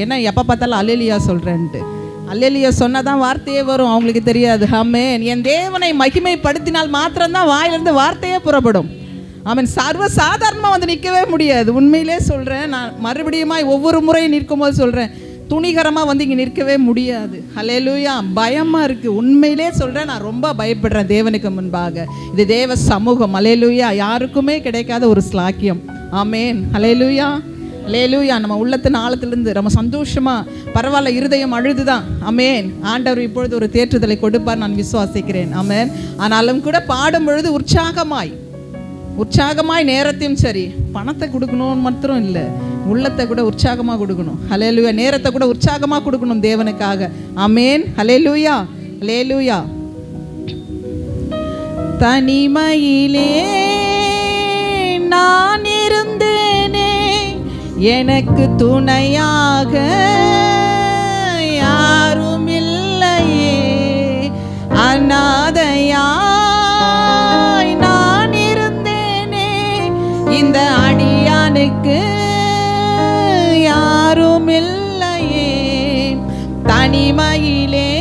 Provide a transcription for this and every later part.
என்ன எப்போ பார்த்தாலும் அலேலியா சொல்கிறேன்ட்டு அல்லேலியா சொன்னால் தான் வார்த்தையே வரும் அவங்களுக்கு தெரியாது. ஆமென். என் தேவனை மகிமைப்படுத்தினால் மாத்திரம்தான் வாயிலிருந்து வார்த்தையே புறப்படும். அவன் சர்வ சாதாரணமாக வந்து நிற்கவே முடியாது. உண்மையிலே சொல்கிறேன் நான் மறுபடியுமா ஒவ்வொரு முறையும் நிற்கும்போது சொல்கிறேன் துணிகரமாக வந்து இங்கே நிற்கவே முடியாது. ஹலேலூயா பயமாக இருக்குது உண்மையிலே சொல்கிறேன் நான் ரொம்ப பயப்படுறேன் தேவனுக்கு முன்பாக. இது தேவ சமூகம். அலேலூயா யாருக்குமே கிடைக்காத ஒரு ஸ்லாக்கியம். ஆமேன். ஹலேலூயா லேலூயா நம்ம உள்ளத்தின் ஆழத்திலிருந்து நம்ம சந்தோஷமா பரவாயில்ல இருதயம் அழுதுதான். அமேன் ஆண்டவர் இப்பொழுது ஒரு தேற்றுதலை கொடுப்பார் நான் விசுவாசிக்கிறேன். அமேன் ஆனாலும் கூட பாடும் பொழுது உற்சாகமாய் உற்சாகமாய் நேரத்தையும் சரி பணத்தை கொடுக்கணும்னு மாத்திரம் இல்லை. உள்ளத்தை கூட உற்சாகமாக கொடுக்கணும். ஹலேலூயா நேரத்தை கூட உற்சாகமாக கொடுக்கணும் தேவனுக்காக. அமேன் ஹலேலூயா ஹலேலூயா தனிமையிலே நான் இருந்தேனே. எனக்கு துணையாக யாரும் இல்லையே அநாதையாய் நான் இருந்தேனே. இந்த அடியானுக்கு யாரும் இல்லையே தனிமையிலே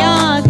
துணையாக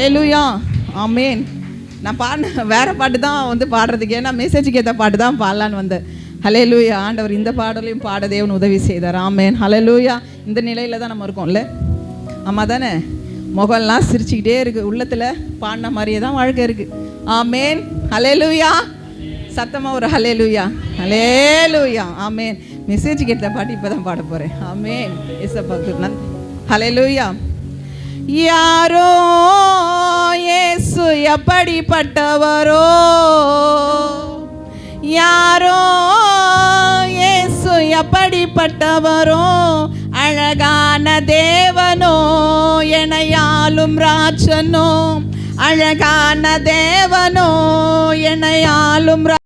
ஹalleluya ஆமேன் நான் பாடின வேறு பாட்டு தான் வந்து பாடுறதுக்கு. ஏன்னா மெசேஜுக்கு ஏற்ற பாட்டு தான் பாடலான்னு வந்தேன். ஹalleluya ஆண்டவர் இந்த பாடலையும் பாட தேவன் உதவி செய்தார். ஆமேன் ஹalleluya இந்த நிலையில் தான் நம்ம இருக்கோம்ல. ஆமாம் தானே? முகம்லாம் சிரிச்சுக்கிட்டே இருக்குது உள்ளத்தில் பாடின மாதிரியே தான் வாழ்க்கை இருக்குது ஆமேன் ஹalleluya சத்தமாக ஒரு ஹலேலூயா ஹலேலூயா ஆமேன் மெசேஜுக்கு ஏற்ற பாட்டு இப்போ தான் பாட போறேன். ஆமென் இயேசப்பாக்கு நன்றி ஹலேலூயா யாரோ இயேசு எப்படிப்பட்டவரோ? யாரோ இயேசு எப்படிப்பட்டவரோ? அழகான தேவனோ எனையாலும் ராஜனோ. அழகான தேவனோ எனையாலும்